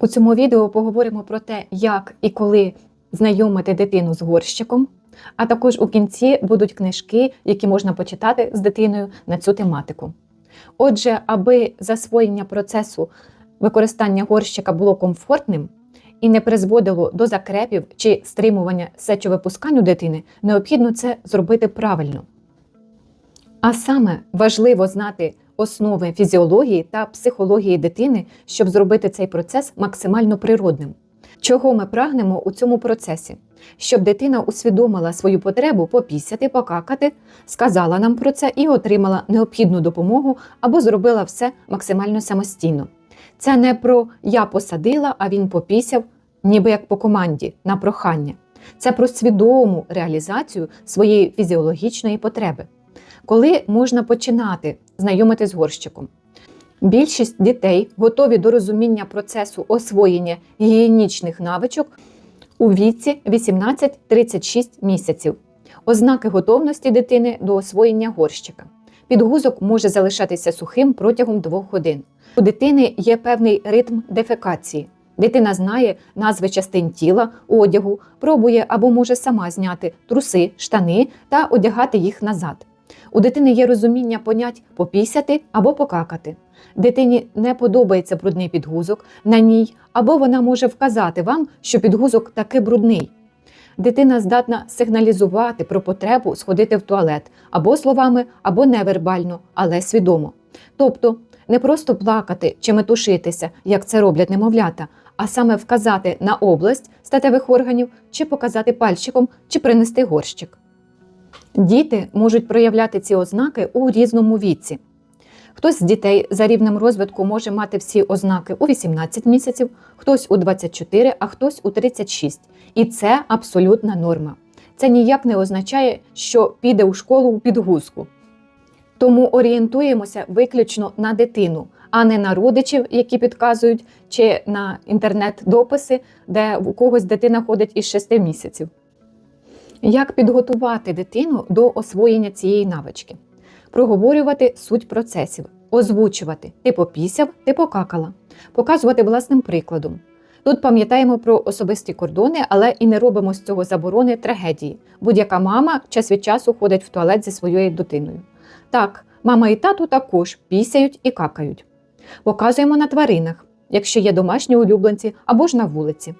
У цьому відео поговоримо про те, як і коли знайомити дитину з горщиком, а також у кінці будуть книжки, які можна почитати з дитиною на цю тематику. Отже, аби засвоєння процесу використання горщика було комфортним і не призводило до закрепів чи стримування сечовипускань у дитини, необхідно це зробити правильно. А саме важливо знати основи фізіології та психології дитини, щоб зробити цей процес максимально природним. Чого ми прагнемо у цьому процесі? Щоб дитина усвідомила свою потребу попісяти, покакати, сказала нам про це і отримала необхідну допомогу або зробила все максимально самостійно. Це не про я посадила, а він попісяв, ніби як по команді, на прохання. Це про свідому реалізацію своєї фізіологічної потреби. Коли можна починати знайомити з горщиком? Більшість дітей готові до розуміння процесу освоєння гігієнічних навичок у віці 18-36 місяців. Ознаки готовності дитини до освоєння горщика. Підгузок може залишатися сухим протягом 2 годин. У дитини є певний ритм дефекації. Дитина знає назви частин тіла, одягу, пробує або може сама зняти труси, штани та одягати їх назад. У дитини є розуміння понять попісяти або покакати. Дитині не подобається брудний підгузок на ній, або вона може вказати вам, що підгузок таки брудний. Дитина здатна сигналізувати про потребу сходити в туалет або словами, або невербально, але свідомо. Тобто не просто плакати чи метушитися, як це роблять немовлята, а саме вказати на область статевих органів, чи показати пальчиком, чи принести горщик. Діти можуть проявляти ці ознаки у різному віці. Хтось з дітей за рівнем розвитку може мати всі ознаки у 18 місяців, хтось у 24, а хтось у 36. І це абсолютна норма. Це ніяк не означає, що піде у школу у підгузку. Тому орієнтуємося виключно на дитину, а не на родичів, які підказують, чи на інтернет-дописи, де у когось дитина ходить із 6 місяців. Як підготувати дитину до освоєння цієї навички? Проговорювати суть процесів, озвучувати ти попісяв, ти покакала, показувати власним прикладом. Тут пам'ятаємо про особисті кордони, але і не робимо з цього заборони трагедії. Будь-яка мама час від часу ходить в туалет зі своєю дитиною. Так, мама і тату також пісяють і какають. Показуємо на тваринах, якщо є домашні улюбленці або ж на вулиці.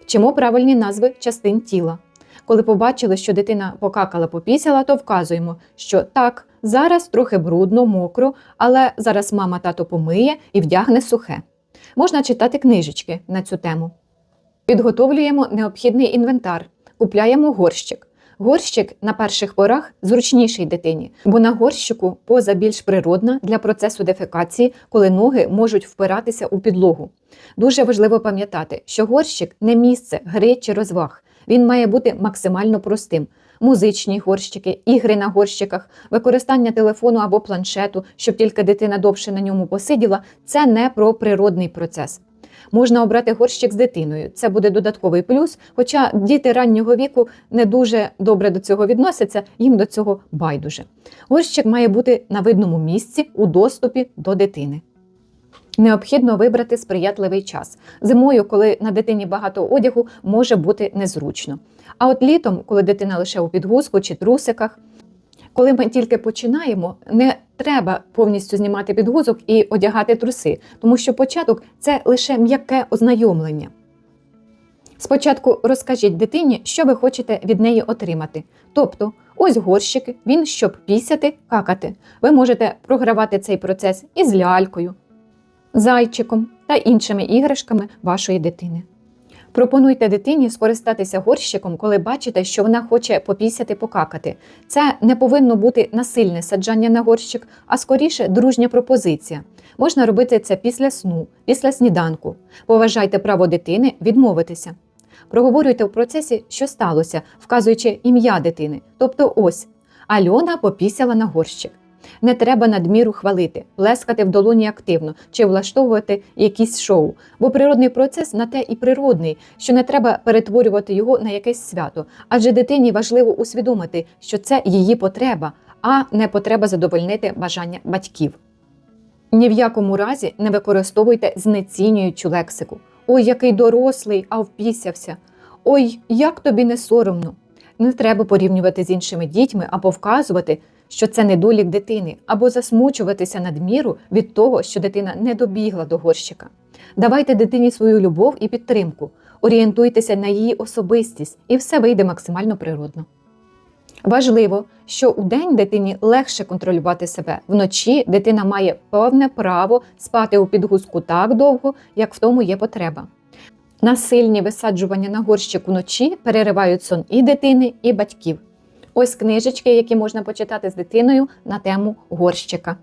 Вчимо правильні назви частин тіла. Коли побачили, що дитина покакала, попісяла, то вказуємо, що так, зараз трохи брудно, мокро, але зараз мама тато помиє і вдягне сухе. Можна читати книжечки на цю тему. Підготовлюємо необхідний інвентар, купляємо горщик. Горщик на перших порах зручніший дитині, бо на горщику поза більш природна для процесу дефекації, коли ноги можуть впиратися у підлогу. Дуже важливо пам'ятати, що горщик не місце гри чи розваг. Він має бути максимально простим. Музичні горщики, ігри на горщиках, використання телефону або планшету, щоб тільки дитина довше на ньому посиділа, це не про природний процес. Можна обрати горщик з дитиною, це буде додатковий плюс. Хоча діти раннього віку не дуже добре до цього відносяться, їм до цього байдуже. Горщик має бути на видному місці у доступі до дитини. Необхідно вибрати сприятливий час. Зимою, коли на дитині багато одягу, може бути незручно. А от літом, коли дитина лише у підгузку чи трусиках, коли ми тільки починаємо, не треба повністю знімати підгузок і одягати труси, тому що початок це лише м'яке ознайомлення. Спочатку розкажіть дитині, що ви хочете від неї отримати. Тобто, ось горщик, він щоб пісяти, какати. Ви можете програвати цей процес із лялькою, зайчиком та іншими іграшками вашої дитини. Пропонуйте дитині скористатися горщиком, коли бачите, що вона хоче попісяти покакати. Це не повинно бути насильне саджання на горщик, а скоріше дружня пропозиція. Можна робити це після сну, після сніданку. Поважайте право дитини відмовитися. Проговорюйте в процесі, що сталося, вказуючи ім'я дитини. Тобто, ось Альона попісяла на горщик. Не треба надміру хвалити, плескати в долоні активно чи влаштовувати якісь шоу, бо природний процес на те і природний, що не треба перетворювати його на якесь свято, адже дитині важливо усвідомити, що це її потреба, а не потреба задовольнити бажання батьків. Ні в якому разі не використовуйте знецінюючу лексику. Ой, який дорослий, а впісявся. Ой, як тобі не соромно. Не треба порівнювати з іншими дітьми або вказувати, що це недолік дитини, або засмучуватися надміру від того, що дитина не добігла до горщика. Давайте дитині свою любов і підтримку, орієнтуйтеся на її особистість, і все вийде максимально природно. Важливо, що у день дитині легше контролювати себе. Вночі дитина має повне право спати у підгузку так довго, як в тому є потреба. Насильні висаджування на горщик уночі переривають сон і дитини, і батьків. Ось книжечки, які можна почитати з дитиною на тему горщика.